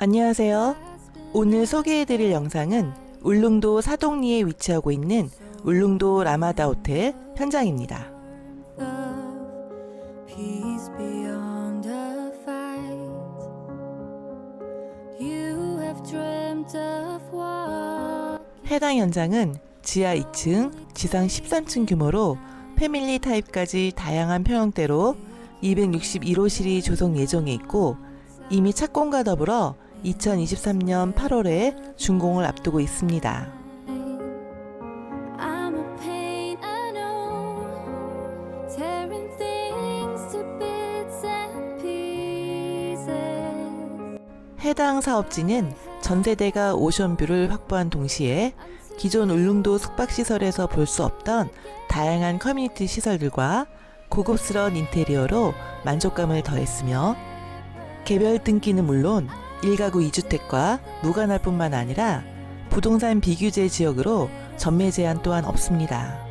안녕하세요. 오늘 소개해드릴 영상은 울릉도 사동리에 위치하고 있는 울릉도 라마다 호텔 현장입니다. 해당 현장은 지하 2층, 지상 13층 규모로 패밀리 타입까지 다양한 평형대로 261호실이 조성 예정에 있고 이미 착공과 더불어 2023년 8월에 준공을 앞두고 있습니다. 해당 사업지는 전세대가 오션뷰를 확보한 동시에 기존 울릉도 숙박시설에서 볼 수 없던 다양한 커뮤니티 시설들과 고급스러운 인테리어로 만족감을 더했으며 개별 등기는 물론 1가구 2주택과 무관할 뿐만 아니라 부동산 비규제 지역으로 전매 제한 또한 없습니다.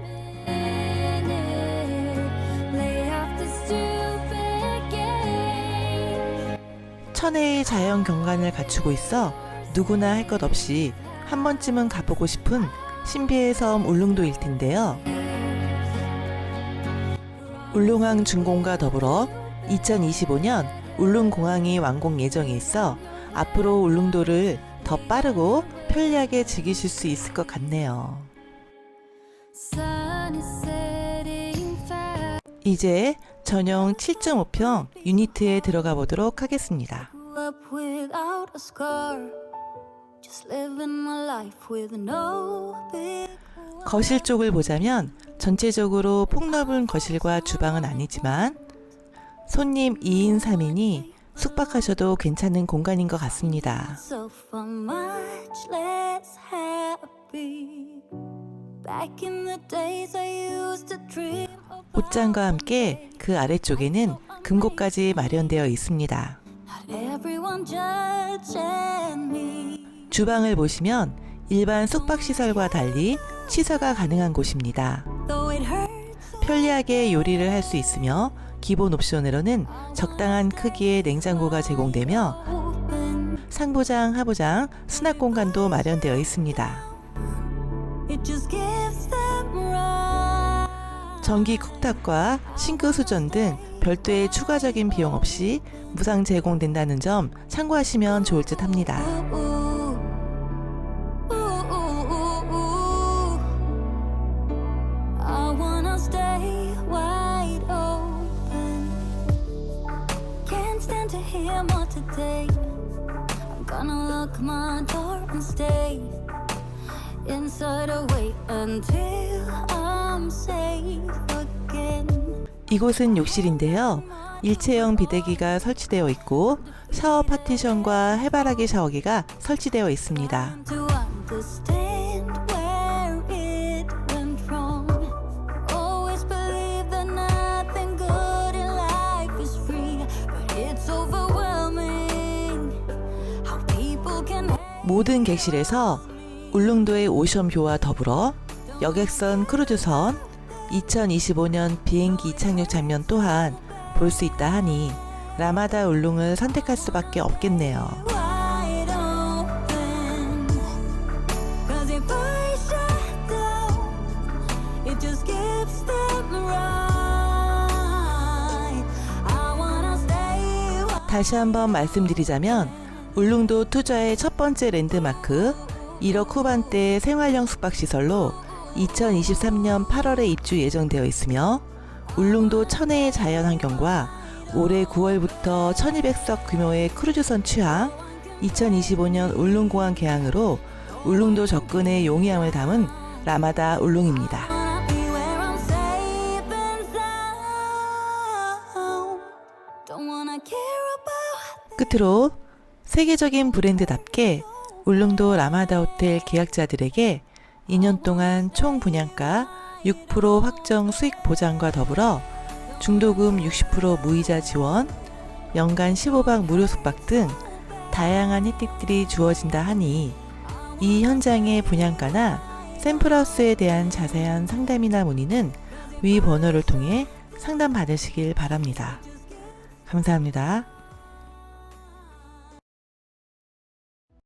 천혜의 자연 경관을 갖추고 있어 누구나 할 것 없이 한 번쯤은 가보고 싶은 신비의 섬 울릉도 일 텐데요. 울릉항 준공과 더불어 2025년 울릉공항이 완공 예정에 있어 앞으로 울릉도를 더 빠르고 편리하게 즐기실 수 있을 것 같네요. 이제 전용 7.5평 유니트에 들어가 보도록 하겠습니다. 거실 쪽을 보자면 전체적으로 폭넓은 거실과 주방은 아니지만 손님 2인 3인이 숙박하셔도 괜찮은 공간인 것 같습니다. so for much less happy. Back in the days I used to dream of 옷장과 함께 그 아래쪽에는 금고까지 마련되어 있습니다. not everyone judging me. 주방을 보시면 일반 숙박시설과 달리 취사가 가능한 곳입니다. Though it hurts, 편리하게 요리를 할 수 있으며 기본 옵션으로는 적당한 크기의 냉장고가 제공되며. 상부장, 하부장, 수납 공간도 마련되어 있습니다. 전기 쿡탑과 싱크 수전 등 별도의 추가적인 비용 없이 무상 제공된다는 점 참고하시면 좋을 듯 합니다. Today. I'm gonna lock my door and stay inside wait until I'm safe again. 이곳은 욕실인데요. 일체형 비대기가 설치되어 있고 샤워 파티션과 해바라기 샤워기가 설치되어 있습니다. to understand 모든 객실에서 울릉도의 오션뷰와 더불어 여객선 크루즈선 2025년 비행기 이착륙 장면 또한 볼 수 있다 하니 라마다 울릉을 선택할 수밖에 없겠네요. 다시 한번 말씀드리자면 울릉도 투자의 첫 번째 랜드마크 1억 후반대 생활형 숙박시설로 2023년 8월에 입주 예정되어 있으며 울릉도 천혜의 자연환경과 올해 9월부터 1200석 규모의 크루즈선 취항 2025년 울릉공항 개항으로 울릉도 접근의 용이함을 담은 라마다 울릉입니다. 끝으로 세계적인 브랜드답게 울릉도 라마다 호텔 계약자들에게 2년 동안 총 분양가 6% 확정 수익 보장과 더불어 중도금 60% 무이자 지원, 연간 15박 무료 숙박 등 다양한 혜택들이 주어진다 하니 이 현장의 분양가나 샘플하우스에 대한 자세한 상담이나 문의는 위 번호를 통해 상담 받으시길 바랍니다. 감사합니다.